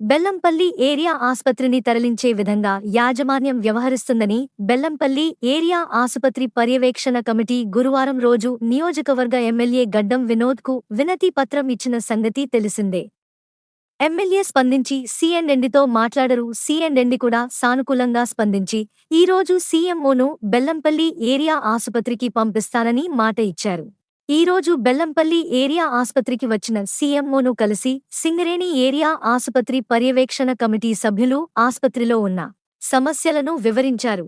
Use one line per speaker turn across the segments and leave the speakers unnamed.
Bellampalli area ఆసుపత్రిని తరలించే విధంగా యాజమాన్యం వ్యవహరిస్తుందని బెల్లంపల్లి ఏరియా ఆసుపత్రి పర్యవేక్షణ కమిటీ గురువారం రోజు నియోజకవర్గ ఎమ్మెల్యే గడ్డం వినోద్కు వినతి పత్రం ఇచ్చిన సంగతి తెలిసిందే. ఎమ్మెల్యే స్పందించి సీఎన్ఎండితో మాట్లాడరు సీఎన్ఎండి కూడా సానుకూలంగా స్పందించి ఈ రోజు సీఎంఓను బెల్లంపల్లి ఏరియా ఆసుపత్రికి పంపిస్తానని మాట ఇచ్చారు. ఈ రోజు బెల్లంపల్లి ఏరియా ఆసుపత్రికి వచ్చిన సీఎంఓను కలిసి సింగరేణి ఏరియా ఆసుపత్రి పర్యవేక్షణ కమిటీ సభ్యులు ఆసుపత్రిలో ఉన్న సమస్యలను వివరించారు.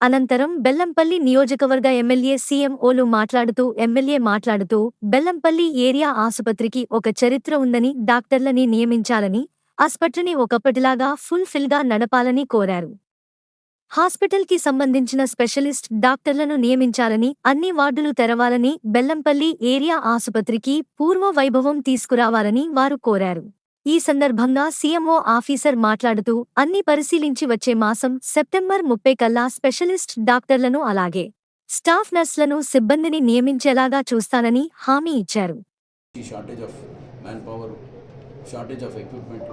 అనంతరం బెల్లంపల్లి నియోజకవర్గ ఎమ్మెల్యే సీఎంఓలు మాట్లాడుతూ ఎమ్మెల్యే మాట్లాడుతూ బెల్లంపల్లి ఏరియా ఆసుపత్రికి ఒక చరిత్ర ఉందని డాక్టర్లని నియమించాలని ఆస్పత్రిని ఒకప్పటిలాగా ఫుల్ఫిల్గా నడపాలని కోరారు. హాస్పిటల్కి సంబంధించిన స్పెషలిస్ట్ డాక్టర్లను నియమించాలని అన్ని వార్డులు తెరవాలని బెల్లంపల్లి ఏరియా ఆసుపత్రికి పూర్వ వైభవం తీసుకురావాలని వారు కోరారు. ఈ సందర్భంగా సీఎంఓ ఆఫీసర్ మాట్లాడుతూ అన్ని పరిశీలించి వచ్చే మాసం సెప్టెంబర్ ముప్పై కల్లా స్పెషలిస్ట్ డాక్టర్లను అలాగే స్టాఫ్ నర్స్లను సిబ్బందిని నియమించేలాగా చూస్తానని హామీ ఇచ్చారు.
Shortage of man power shortage of equipment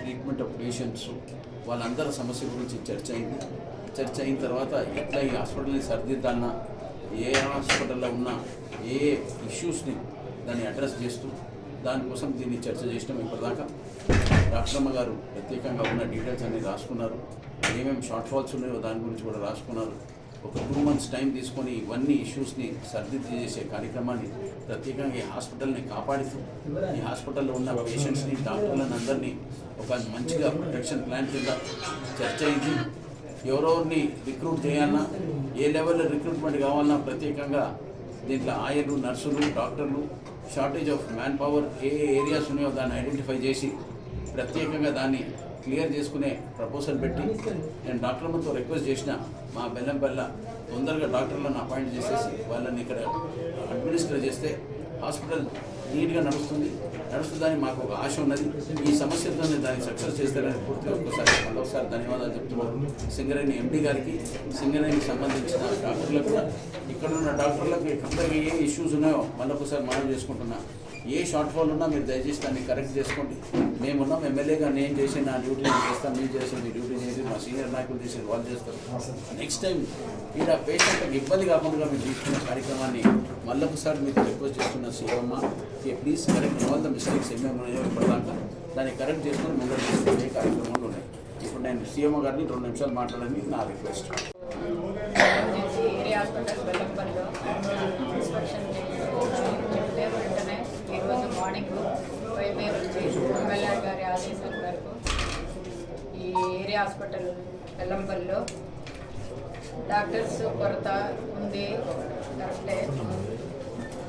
treatment of patients వాళ్ళందరి సమస్య గురించి చర్చ అయింది. చర్చ అయిన తర్వాత ఎట్లా ఈ హాస్పిటల్ని సరిదిద్దాలన్నా ఏ హాస్పిటల్లో ఉన్న ఏ ఇష్యూస్ని దాన్ని అడ్రస్ చేస్తూ దానికోసం దీన్ని చర్చ చేసినాం ఇప్పటిదాకా. డాక్టర్ గారు ప్రత్యేకంగా ఉన్న డీటెయిల్స్ అన్ని రాసుకున్నారు. ఏమేమి షార్ట్ ఫాల్స్ ఉన్నాయో దాని గురించి కూడా రాసుకున్నారు. ఒక టూ మంత్స్ టైం తీసుకొని ఇవన్నీ ఇష్యూస్ని సర్దిద్ది చేసే కార్యక్రమాన్ని ప్రత్యేకంగా ఈ హాస్పిటల్ని కాపాడుతూ ఈ హాస్పిటల్లో ఉన్న పేషెంట్స్ని డాక్టర్లను అందరినీ ఒక మంచిగా ప్రొటెక్షన్ ప్లాన్ కింద చర్చ అయింది. ఎవరెవరిని రిక్రూట్ చేయాలన్నా ఏ లెవెల్లో రిక్రూట్మెంట్ కావాలన్నా ప్రత్యేకంగా దీంట్లో ఆయర్లు నర్సులు డాక్టర్లు షార్టేజ్ ఆఫ్ మ్యాన్ పవర్ ఏ ఏ ఏరియాస్ ఉన్నాయో దాన్ని ఐడెంటిఫై చేసి ప్రత్యేకంగా దాన్ని క్లియర్ చేసుకునే ప్రపోజల్ పెట్టి నేను డాక్టర్లతో రిక్వెస్ట్ చేసిన మా బెల్లంపల్ల తొందరగా డాక్టర్లను అపాయింట్ చేసేసి వాళ్ళని ఇక్కడ అడ్మినిస్టర్ చేస్తే హాస్పిటల్ నీట్గా నడుస్తుంది. నడుస్తుందని మాకు ఒక ఆశ ఉన్నది. ఈ సమస్యతో దాన్ని సక్సెస్ చేస్తారని పూర్తిగా ఒక్కసారి మరొకసారి ధన్యవాదాలు చెప్తున్నాను. సింగరేణి ఎండి గారికి సింగరేణికి సంబంధించిన డాక్టర్లకు కూడా ఇక్కడ ఉన్న డాక్టర్లకు అందరికీ ఏ ఇష్యూస్ ఉన్నాయో మళ్ళొకసారి మనం చేసుకుంటున్నాను ఏ షార్ట్ ఫాల్ ఉన్నా మీరు దయచేసి దాన్ని కరెక్ట్ చేసుకోండి. మేమున్నాం ఎమ్మెల్యేగా నేను చేసి నా డ్యూటీ నేను చేస్తాను మీరు చేసే మీ డ్యూటీ చేసి మా సీనియర్ నాయకులు చేసేది వాళ్ళు చేస్తారు. నెక్స్ట్ టైం ఈడ పేషెంట్కి ఇబ్బంది కాకుండా మీరు తీసుకున్న కార్యక్రమాన్ని మళ్ళొకసారి మీకు రిక్వెస్ట్ చేస్తున్న సీఎమ్మ please correct all the mistakes ఏమేమి ఉన్నాయో ఇప్పటిదాకా దాన్ని కరెక్ట్ చేసుకొని ముందర తీసుకునే కార్యక్రమాలు ఉన్నాయి. ఇప్పుడు నేను సీఎం గారిని రెండు నిమిషాలు మాట్లాడని నా రిక్వెస్ట్
చేసి ఏరియా హాస్పిటల్ బెల్లంపల్లిలో ఇన్స్పెక్షన్ చెప్తే వెంటనే ఈరోజు మార్నింగ్ ఫైవ్ వచ్చి ఎమ్మెల్యే గారి ఆదేశాల మేరకు ఈ ఏరియా హాస్పిటల్ బెల్లంపల్లిలో డాక్టర్స్ కొరత ఉంది. కరెక్టే.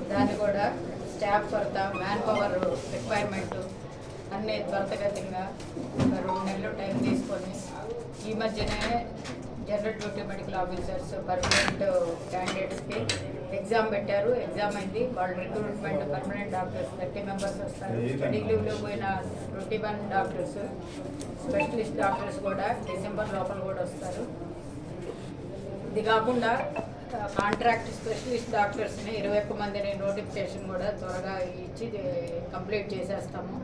దాన్ని కూడా స్టాఫ్ కొరత మ్యాన్ పవర్ రిక్వైర్మెంట్ అన్నీ త్వరితగతంగా రెండు నెలలు టైం తీసుకొని ఈ మధ్యనే general duty medical officers permanent క్యాండిడేట్స్కి ఎగ్జామ్ పెట్టారు. ఎగ్జామ్ అయింది. వాళ్ళు recruitment permanent doctors thirty members వస్తారు. స్టడీ లీవ్లో పోయిన twenty one doctors specialist doctors కూడా డిసెంబర్ లోపల కూడా వస్తారు. ఇది కాకుండా కాంట్రాక్ట్ స్పెషలిస్ట్ డాక్టర్స్ని ఇరవై ఒక్క మందిని నోటిఫికేషన్ కూడా త్వరగా ఇచ్చి కంప్లీట్ చేసేస్తాము.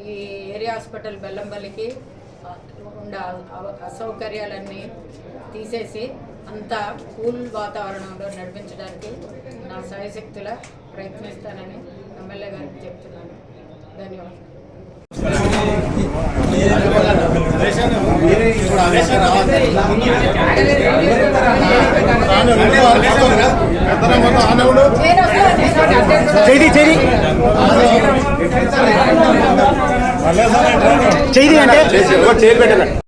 ఈ ఏరియా హాస్పిటల్ బెల్లంపల్లికి ఉండే అసౌకర్యాలన్నీ తీసేసి అంతా కూల్ వాతావరణంలో నడిపించడానికి నా సాయశక్తుల ప్రయత్నిస్తానని ఎమ్మెల్యే గారికి చెప్తున్నాను ధన్యవాదాలు.
చేయి చేయి చేయి అంటే